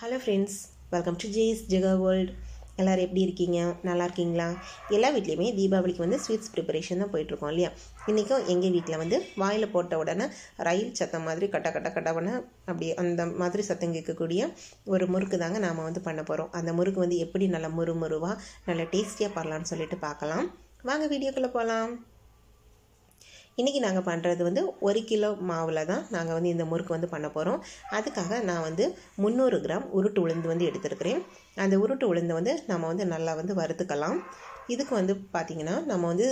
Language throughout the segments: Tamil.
Hello friends welcome to Jes Jega world எல்லோரும் எப்படி இருக்கீங்க? நல்லா இருக்கீங்களா? எல்லா வீட்லேயுமே தீபாவளிக்கு வந்து ஸ்வீட்ஸ் ப்ரிப்பரேஷன் தான் போயிட்டுருக்கோம் இல்லையா? இன்றைக்கும் எங்கள் வீட்டில் வந்து வாயில் போட்ட உடனே ரயில் சத்தம் மாதிரி கட்ட கட்ட கட்டவன அப்படி அந்த மாதிரி சத்தம் கேட்கக்கூடிய ஒரு முறுக்கு தாங்க நாம் வந்து பண்ண போகிறோம் அந்த முறுக்கு வந்து எப்படி நல்லா முறுமுறுவாக நல்லா டேஸ்டியாக பண்ணலான்னு சொல்லிட்டு பார்க்கலாம். வாங்க வீடியோக்குள்ளே போகலாம் இன்றைக்கி நாங்கள் பண்ணுறது வந்து ஒரு கிலோ மாவில் தான் நாங்கள் வந்து இந்த முறுக்கு வந்து பண்ண போகிறோம் அதுக்காக நான் வந்து முந்நூறு கிராம் உருட்டு உளுந்து வந்து எடுத்துருக்கிறேன். அந்த உருட்டு உளுந்து வந்து நம்ம வந்து நல்லா வந்து வறுத்துக்கலாம். இதுக்கு வந்து பார்த்திங்கன்னா நம்ம வந்து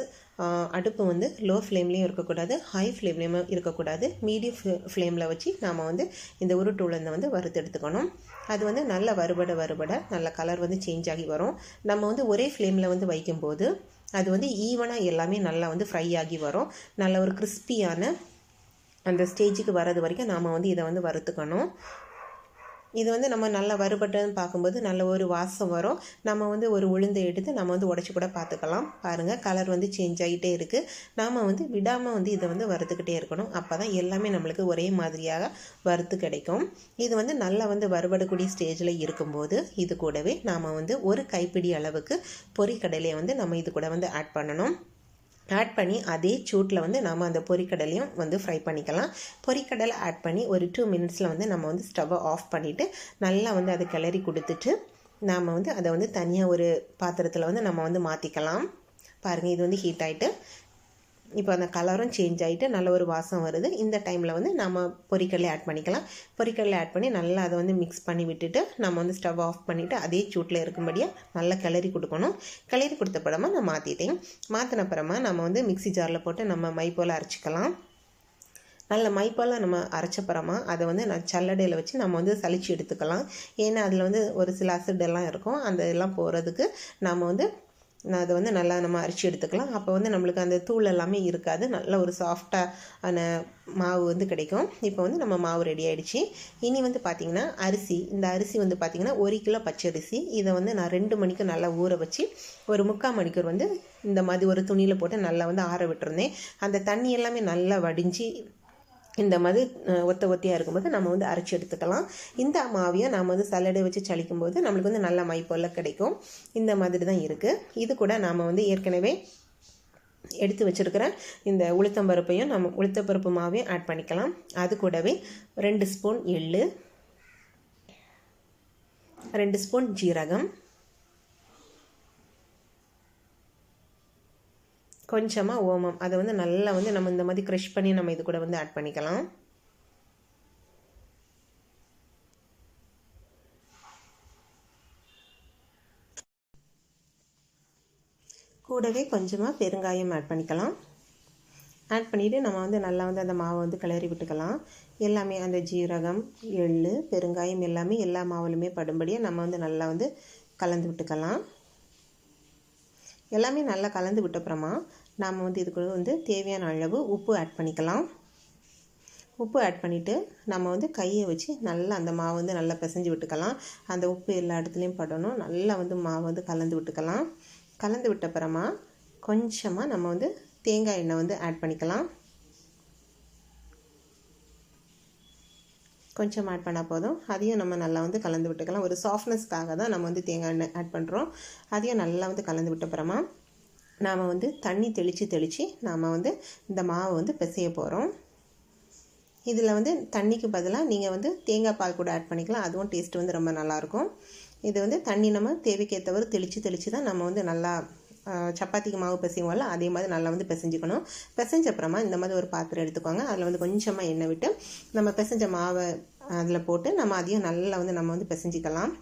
அடுப்பு வந்து லோ ஃப்ளேம்லேயும் இருக்கக்கூடாது ஹை ஃப்ளேம்லேயும் இருக்கக்கூடாது. மீடியம் ஃப்ளேமில் வச்சு நாம் வந்து இந்த உருட்டு உளுந்தை வந்து வறுத்து எடுத்துக்கணும். அது வந்து நல்ல வறுபட வறுபட நல்ல கலர் வந்து சேஞ்ச் ஆகி வரும். நம்ம வந்து ஒரே ஃப்ளேமில் வந்து வைக்கும்போது அது வந்து ஈவனாக எல்லாமே நல்லா வந்து ஃப்ரை ஆகி வரும். நல்ல ஒரு கிறிஸ்பியான அந்த ஸ்டேஜுக்கு வர்றது வரைக்கும் நாம் வந்து இதை வந்து வறுத்துக்கணும். இது வந்து நம்ம நல்லா வறுபட்டதுன்னு பார்க்கும்போது நல்ல ஒரு வாசம் வரும். நம்ம வந்து ஒரு உளுந்தை எடுத்து நம்ம வந்து உடச்சி கூட பார்த்துக்கலாம். பாருங்கள் கலர் வந்து சேஞ்ச் ஆகிட்டே இருக்குது நாம் வந்து விடாமல் வந்து இதை வந்து வறுத்துக்கிட்டே இருக்கணும். அப்போ தான் எல்லாமே நம்மளுக்கு ஒரே மாதிரியாக வறுத்து கிடைக்கும். இது வந்து நல்லா வந்து வறுபடக்கூடிய ஸ்டேஜில் இருக்கும்போது இது கூடவே நாம் வந்து ஒரு கைப்பிடி அளவுக்கு பொரிக்கடலையை வந்து நம்ம இது கூட வந்து ஆட் பண்ணணும். ஆட் பண்ணி அதே சூட்டில் வந்து நம்ம அந்த பொரிக்கடலையும் வந்து ஃப்ரை பண்ணிக்கலாம். பொரிக்கடலை ஆட் பண்ணி ஒரு டூ மினிட்ஸில் வந்து நம்ம வந்து ஸ்டவ்வை ஆஃப் பண்ணிவிட்டு நல்லா வந்து அதை கிளறி கொடுத்துட்டு நாம் வந்து அதை வந்து தனியாக ஒரு பாத்திரத்தில் வந்து நம்ம வந்து மாற்றிக்கலாம் பாருங்கள் இது வந்து ஹீட் ஆகிட்டு இப்போ அந்த கலரும் சேஞ்ச் ஆகிட்டு நல்ல ஒரு வாசம் வருது. இந்த டைமில் வந்து நம்ம பொரிக்கடலை ஆட் பண்ணிக்கலாம். பொரிக்கடலை ஆட் பண்ணி நல்லா அதை வந்து மிக்ஸ் பண்ணி விட்டுட்டு நம்ம வந்து ஸ்டவ் ஆஃப் பண்ணிவிட்டு அதே சூட்டில் இருக்கும்படியாக நல்லா கிளறி கொடுக்கணும். கிளறி கொடுத்த படமா நான் மாற்றிட்டேன் மாற்றின அப்புறமா நம்ம வந்து மிக்சி ஜாரில் போட்டு நம்ம மை போல் அரைச்சிக்கலாம். நல்ல மைப்பால் நம்ம அரைச்சப்புறமா அதை வந்து நான் சல்லடையில் வச்சு நம்ம வந்து சளிச்சு எடுத்துக்கலாம். ஏன்னா அதில் வந்து ஒரு சில அசிடெல்லாம் இருக்கும். அந்த இதெல்லாம் போகிறதுக்கு நம்ம வந்து அதை வந்து நல்லா நம்ம அரிச்சு எடுத்துக்கலாம். அப்போ வந்து நம்மளுக்கு அந்த தூள் எல்லாமே இருக்காது. நல்ல ஒரு சாஃப்டான மாவு வந்து கிடைக்கும். இப்போ வந்து நம்ம மாவு ரெடி ஆகிடுச்சு இனி வந்து பார்த்திங்கன்னா அரிசி. இந்த அரிசி வந்து பார்த்திங்கன்னா ஒரு கிலோ பச்சரிசி. இதை வந்து நான் ரெண்டு மணிக்கு நல்லா ஊற வச்சு ஒரு முக்கால் மணிக்கூர் வந்து இந்த மாதிரி ஒரு துணியில் போட்டு நல்லா வந்து ஆற விட்டுருந்தேன். அந்த தண்ணி எல்லாமே நல்லா வடிஞ்சு இந்த மாதிரி ஒத்த ஒத்தியாக இருக்கும்போது நம்ம வந்து அரைச்சி எடுத்துக்கலாம். இந்த மாவையும் நாம் வந்து சல்லடை வச்சு சளிக்கும் போது நம்மளுக்கு வந்து நல்ல மை போல் கிடைக்கும். இந்த மாதிரி தான் இருக்குது இது கூட நாம் வந்து ஏற்கனவே எடுத்து வச்சுருக்கிற இந்த உளுத்தம்பருப்பையும் நம்ம உளுத்தம்பருப்பு மாவையும் ஆட் பண்ணிக்கலாம். அது கூடவே ரெண்டு ஸ்பூன் எள்ளு ரெண்டு ஸ்பூன் ஜீரகம் கொஞ்சமாக ஓமம். அதை வந்து நல்லா வந்து நம்ம இந்த மாதிரி க்ரஷ் பண்ணி நம்ம இது கூட வந்து ஆட் பண்ணிக்கலாம். கூடவே கொஞ்சமாக பெருங்காயம் ஆட் பண்ணிக்கலாம். ஆட் பண்ணிவிட்டு நம்ம வந்து நல்லா வந்து அந்த மாவை வந்து கிளறி விட்டுக்கலாம். எல்லாமே அந்த ஜீரகம் எள் பெருங்காயம் எல்லாமே எல்லா மாவுலையுமே படும்படியாக நம்ம வந்து நல்லா வந்து கலந்து விட்டுக்கலாம். எல்லாமே நல்லா கலந்து விட்டப்புறமா நாம் வந்து இதுக்குள்ள வந்து தேவையான அளவு உப்பு ஆட் பண்ணிக்கலாம். உப்பு ஆட் பண்ணிவிட்டு நம்ம வந்து கையை வச்சு நல்லா அந்த மாவு வந்து நல்லா பிசைஞ்சு விட்டுக்கலாம். அந்த உப்பு எல்லா இடத்துலையும் படணும். நல்லா வந்து மாவு வந்து கலந்து விட்டுக்கலாம். கலந்து விட்டப்புறமா கொஞ்சமாக நம்ம வந்து தேங்காய் எண்ணெய் வந்து ஆட் பண்ணிக்கலாம். கொஞ்சம் ஆட் பண்ணால் போதும். அதையும் நம்ம நல்லா வந்து கலந்து விட்டுக்கலாம். ஒரு சாஃப்ட்னஸ்க்காக தான் நம்ம வந்து தேங்காய் எண்ணெய் ஆட் பண்ணுறோம் அதையும் நல்லா வந்து கலந்து விட்டப்புறமா நாம் வந்து தண்ணி தெளித்து தெளித்து நாம் வந்து இந்த மாவை வந்து பிசைய போகிறோம் இதில் வந்து தண்ணிக்கு பதிலாக நீங்கள் வந்து தேங்காய் பால் கூட ஆட் பண்ணிக்கலாம். அதுவும் டேஸ்ட் வந்து ரொம்ப நல்லாயிருக்கும் இது வந்து தண்ணி நம்ம தேவைக்கேற்றவர் தெளித்து தெளித்து தான் நம்ம வந்து நல்லா சப்பாத்திக்கு மாவு பிசைவோம்ல அதே மாதிரி நல்லா வந்து பிசைஞ்சுக்கணும். பிசைஞ்ச அப்புறமா இந்த மாதிரி ஒரு பாத்திரம் எடுத்துக்கோங்க. அதில் வந்து கொஞ்சமாக எண்ணெய் விட்டு நம்ம பிசைஞ்ச மாவை அதில் போட்டு நம்ம அதையும் நல்லா வந்து நம்ம வந்து பிசைஞ்சிக்கலாம்.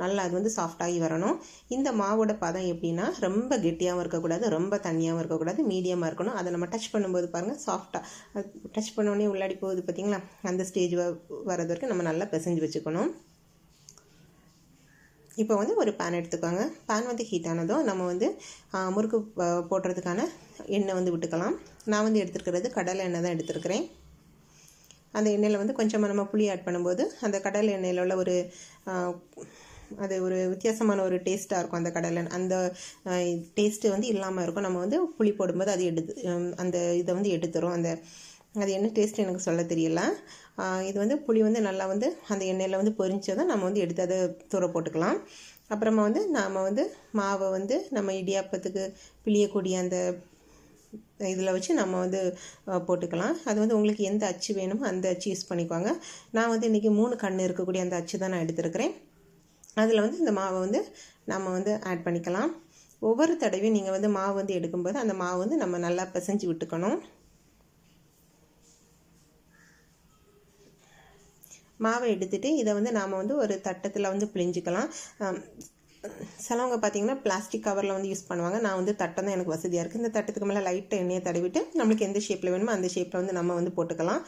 நல்லா அது வந்து சாஃப்டாகி வரணும். இந்த மாவோட பதம் எப்படின்னா ரொம்ப கெட்டியாகவும் இருக்கக்கூடாது ரொம்ப தண்ணியாகவும் இருக்கக்கூடாது மீடியமாக இருக்கணும். அதை நம்ம டச் பண்ணும்போது பாருங்கள் சாஃப்டாக டச் பண்ணோடனே உள்ளாடி போகுது பார்த்திங்களா அந்த ஸ்டேஜ் வரது வரைக்கும் நம்ம நல்லா பிசைஞ்சு வச்சுக்கணும். இப்போ வந்து ஒரு பேன் எடுத்துக்கோங்க. பேன் வந்து ஹீட் ஆனதும் நம்ம வந்து முறுக்கு போடுறதுக்கான எண்ணெய் வந்து விட்டுக்கலாம். நான் வந்து எடுத்துருக்கிறது கடலை எண்ணெய் தான் எடுத்துருக்கிறேன். அந்த எண்ணெயில் வந்து கொஞ்சமாக நம்ம புளி ஆட் பண்ணும்போது அந்த கடலை எண்ணெயில் உள்ள ஒரு அது ஒரு வித்தியாசமான ஒரு டேஸ்ட்டாக இருக்கும் அந்த கடலை. அந்த டேஸ்ட்டு வந்து இல்லாமல் இருக்கும். நம்ம வந்து புளி போடும்போது அது எடுத்து அந்த இதை வந்து எடுத்துரும். அந்த அது என்ன டேஸ்ட் எனக்கு சொல்ல தெரியல. இது வந்து புளி வந்து நல்லா வந்து அந்த எண்ணெயில் வந்து பொரிஞ்சதை நம்ம வந்து எடுத்து அதை தூர போட்டுக்கலாம். அப்புறமா வந்து நாம் வந்து மாவை வந்து நம்ம இடியாப்பத்துக்கு பிழியக்கூடிய அந்த இதில் வச்சு நம்ம வந்து போட்டுக்கலாம். அது வந்து உங்களுக்கு எந்த அச்சு வேணுமோ அந்த அச்சு யூஸ் பண்ணிக்குவாங்க நான் வந்து இன்றைக்கி மூணு கண் இருக்கக்கூடிய அந்த அச்சு தான் நான் எடுத்திருக்கிறேன். அதில் வந்து இந்த மாவை வந்து நம்ம வந்து ஆட் பண்ணிக்கலாம். ஒவ்வொரு தடவையும் நீங்கள் வந்து மாவு வந்து எடுக்கும்போது அந்த மாவு வந்து நம்ம நல்லா பிசைஞ்சு விட்டுக்கணும். மாவை எடுத்துட்டு இதை வந்து நாம் வந்து ஒரு தட்டத்தில் வந்து பிழிஞ்சிக்கலாம். சிலவங்க பார்த்தீங்கன்னா பிளாஸ்டிக் கவரில் வந்து யூஸ் பண்ணுவாங்க. நான் வந்து தட்டம் தான் எனக்கு வசதியாக இருக்குது இந்த தட்டத்துக்கு மேலே லைட்டை எண்ணெயை தடவிட்டு நம்மளுக்கு எந்த ஷேப்பில் வேணுமோ அந்த ஷேப்பில் வந்து நம்ம வந்து போட்டுக்கலாம்.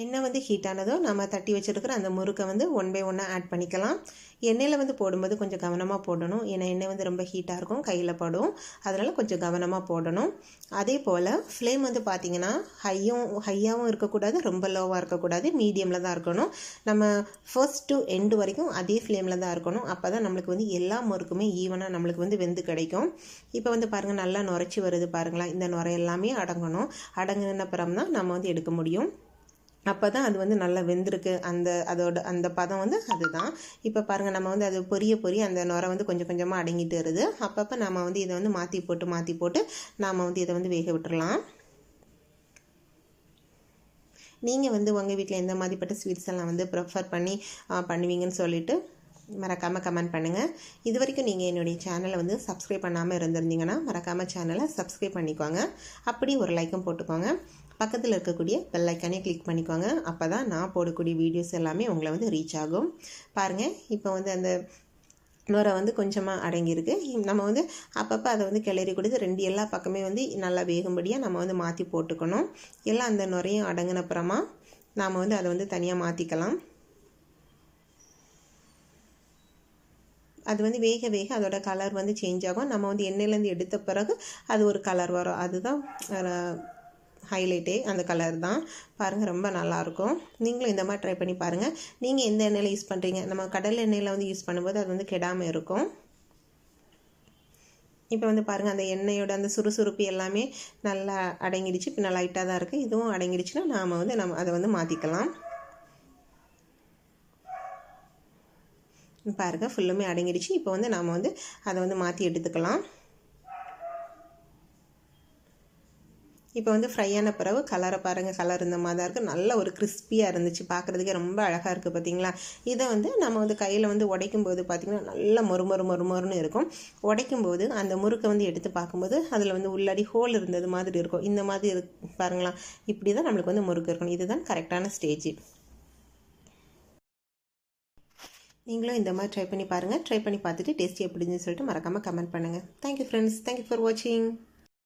எண்ணெய் வந்து ஹீட் ஆனதோ நம்ம தட்டி வச்சிருக்கிற அந்த முறுக்கை வந்து ஒன் பை ஒன்னாக ஆட் பண்ணிக்கலாம். எண்ணெயில் வந்து போடும்போது கொஞ்சம் கவனமாக போடணும். ஏன்னா எண்ணெய் வந்து ரொம்ப ஹீட்டாக இருக்கும் கையில் படும். அதனால் கொஞ்சம் கவனமாக போடணும். அதே போல் ஃப்ளேம் வந்து பார்த்திங்கன்னா ஹையும் ஹையாகவும் இருக்கக்கூடாது ரொம்ப லோவாக இருக்கக்கூடாது. மீடியமில் தான் இருக்கணும். நம்ம ஃபர்ஸ்ட் டு எண்டு வரைக்கும் அதே ஃப்ளேமில் தான் இருக்கணும். அப்போ தான் நம்மளுக்கு வந்து எல்லா முறுக்குமே ஈவனாக நம்மளுக்கு வந்து வெந்து கிடைக்கும். இப்போ வந்து பாருங்கள் நல்லா நுரைச்சி வருது பாருங்களேன். இந்த நுரை எல்லாமே அடங்கணும். அடங்கின அப்புறம் தான் நம்ம வந்து எடுக்க முடியும். அப்போ தான் அது வந்து நல்லா வெந்திருக்கு. அந்த அதோட அந்த பதம் வந்து அதுதான். இப்போ பாருங்கள் நம்ம வந்து அது பொரிய பொரிய அந்த நுரை வந்து கொஞ்சம் கொஞ்சமாக அடங்கிட்டு வருது. அப்பப்போ நம்ம வந்து இதை வந்து மாற்றி போட்டு மாற்றி போட்டு நாம் வந்து இதை வந்து வேக விட்டுடலாம் நீங்கள் வந்து உங்கள் வீட்டில் எந்த மாதிரிப்பட்ட ஸ்வீட்ஸ் எல்லாம் வந்து ப்ரிஃபர் பண்ணி பண்ணுவீங்கன்னு சொல்லிட்டு மறக்காமல் கமெண்ட் பண்ணுங்கள் இது வரைக்கும் நீங்கள் என்னுடைய சேனலை வந்து சப்ஸ்கிரைப் பண்ணாமல் இருந்திருந்தீங்கன்னா மறக்காமல் சேனலை சப்ஸ்கிரைப் பண்ணிக்கோங்க. அப்படி ஒரு லைக்கும் போட்டுக்கோங்க. பக்கத்தில் இருக்கக்கூடிய பெல் ஐக்கானே கிளிக் பண்ணிக்கோங்க. அப்போ தான் நான் போடக்கூடிய வீடியோஸ் எல்லாமே உங்களை வந்து ரீச் ஆகும். பாருங்கள் இப்போ வந்து அந்த நுரை வந்து கொஞ்சமாக அடங்கியிருக்கு. நம்ம வந்து அப்பப்போ அதை வந்து கிளறி கொடுத்து ரெண்டு எல்லா பக்கமே வந்து நல்லா வேகும்படியாக நம்ம வந்து மாற்றி போட்டுக்கணும். எல்லாம் அந்த நுரையும் அடங்கின அப்புறமா நாம் வந்து அதை வந்து தனியாக மாற்றிக்கலாம் அது வந்து வேக வேக அதோட கலர் வந்து சேஞ்ச் ஆகும். நம்ம வந்து எண்ணெயிலேருந்து எடுத்த பிறகு அது ஒரு கலர் வரும். அதுதான் ஹைலைட்டே அந்த கலர் தான். பாருங்கள் ரொம்ப நல்லாயிருக்கும். நீங்களும் இந்த மாதிரி ட்ரை பண்ணி பாருங்கள் நீங்கள் எந்த எண்ணெயில் யூஸ் பண்ணுறீங்க நம்ம கடல் எண்ணெயில் வந்து யூஸ் பண்ணும்போது அது வந்து கெடாமல் இருக்கும். இப்போ வந்து பாருங்கள் அந்த எண்ணெயோட அந்த சுறுசுறுப்பு எல்லாமே நல்லா அடங்கிடுச்சு. இப்போ நல்லா லைட்டாக தான் இருக்குது இதுவும் அடங்கிடுச்சுன்னா நாம் வந்து நம்ம அதை வந்து மாற்றிக்கலாம் பாருங்கள் ஃபுல்லுமே அடங்கிடுச்சு. இப்போ வந்து நாம் வந்து அதை வந்து மாற்றி எடுத்துக்கலாம். இப்போ வந்து ஃப்ரையான பிறகு கலரை பாருங்கள் கலர் இந்த மாதிரி தான் இருக்குது நல்ல ஒரு கிறிஸ்பியாக இருந்துச்சு. பார்க்குறதுக்கே ரொம்ப அழகாக இருக்குது பார்த்தீங்களா இதை வந்து நம்ம வந்து கையில் வந்து உடைக்கும் போது பார்த்திங்கன்னா நல்ல மொறு மொறு மொறு மொறுன்னு இருக்கும். உடைக்கும் போது அந்த முறுக்கை வந்து எடுத்து பார்க்கும்போது அதில் வந்து உள்ளாடி ஹோல் இருந்தது மாதிரி இருக்கும். இந்த மாதிரி இரு பாருங்களா இப்படி தான் நம்மளுக்கு வந்து முறுக்கு இருக்கணும். இதுதான் கரெக்டான ஸ்டேஜ் நீங்களும் இந்த மாதிரி ட்ரை பண்ணி பாருங்கள் ட்ரை பண்ணி பார்த்துட்டு டேஸ்டி எப்படின்னு சொல்லிட்டு மறக்காமல் கமெண்ட் பண்ணுங்கள் தேங்க்யூ ஃப்ரெண்ட்ஸ் தேங்க்யூ ஃபார் வாட்சிங்